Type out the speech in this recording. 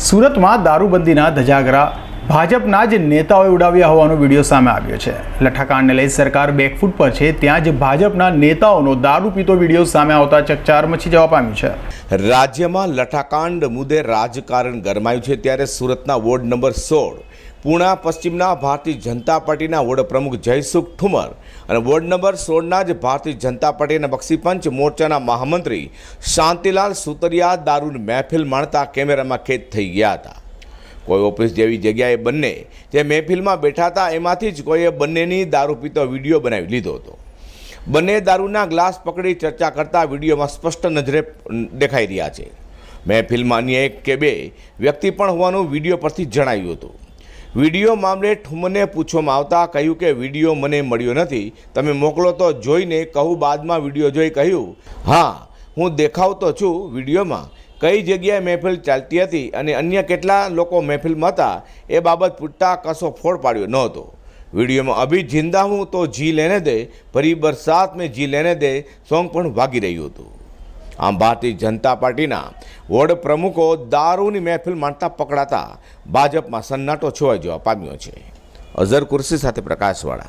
સુરતમાં દારૂબંધીના ધજાગરા ભાજપના જ નેતાઓએ ઉડાવ્યા હોવાનો વીડિયો સામે આવ્યો છે. લઠ્ઠાકાંડને લઈ સરકાર બેકફૂટ પર છે, ત્યાં જ ભાજપના નેતાઓનો દારૂ પીતો વીડિયો સામે આવતા ચકચાર મચી જવા પામ્યું છે. રાજ્યમાં લઠ્ઠાકાંડ મુદ્દે રાજકારણ ગરમાયું છે ત્યારે સુરતના વોર્ડ નંબર સોળ, પૂણા પશ્ચિમના ભારતીય જનતા પાર્ટીના વોર્ડ પ્રમુખ જયસુખ ઠુમર અને વોર્ડ નંબર સોળના જ ભારતીય જનતા પાર્ટીના બક્ષીપંચ મોરચાના મહામંત્રી શાંતિલાલ સુતરિયા દારૂની મહેફિલ માણતા કેમેરામાં કેદ થઈ ગયા હતા. કોઈ ઓફિસ જેવી જગ્યાએ બંને જે મહેફિલમાં બેઠા હતા, એમાંથી જ કોઈએ બંનેની દારૂ પીતો વીડિયો બનાવી લીધો હતો. બંને દારૂના ગ્લાસ પકડી ચર્ચા કરતા વિડીયોમાં સ્પષ્ટ નજરે દેખાઈ રહ્યા છે. મહેફિલમાં અન્ય એક કે બે વ્યક્તિ પણ હોવાનું વીડિયો પરથી જણાવ્યું હતું. વીડિયો મામલે ઠુમને પૂછવામાં આવતા કહ્યું કે, વીડિયો મને મળ્યો નથી. તમે મોકલો તો જોઈને કહું બાદમાં વીડિયો જોઈ કહ્યું, હા, હું દેખાવતો છું વિડીયોમાં. કઈ જગ્યાએ મહેફિલ ચાલતી હતી અને અન્ય કેટલા લોકો મહેફિલમાં હતા, એ બાબત પૂછતા કશો ફોડ પાડ્યો નહોતો. વિડીયોમાં અભી જિંદા હું તો જી લેને દે, ભરી બરસાત મેં જી લેને દે, સોંગ પણ વાગી રહ્યું હતું. આમ ભારતીય જનતા પાર્ટીના વોર્ડ પ્રમુખો દારૂની મહેફિલ માણતા પકડાતા ભાજપમાં સન્નાટો છવાઈ જવા પામ્યો છે. અઝર કુર્સી સાથે પ્રકાશવાળા.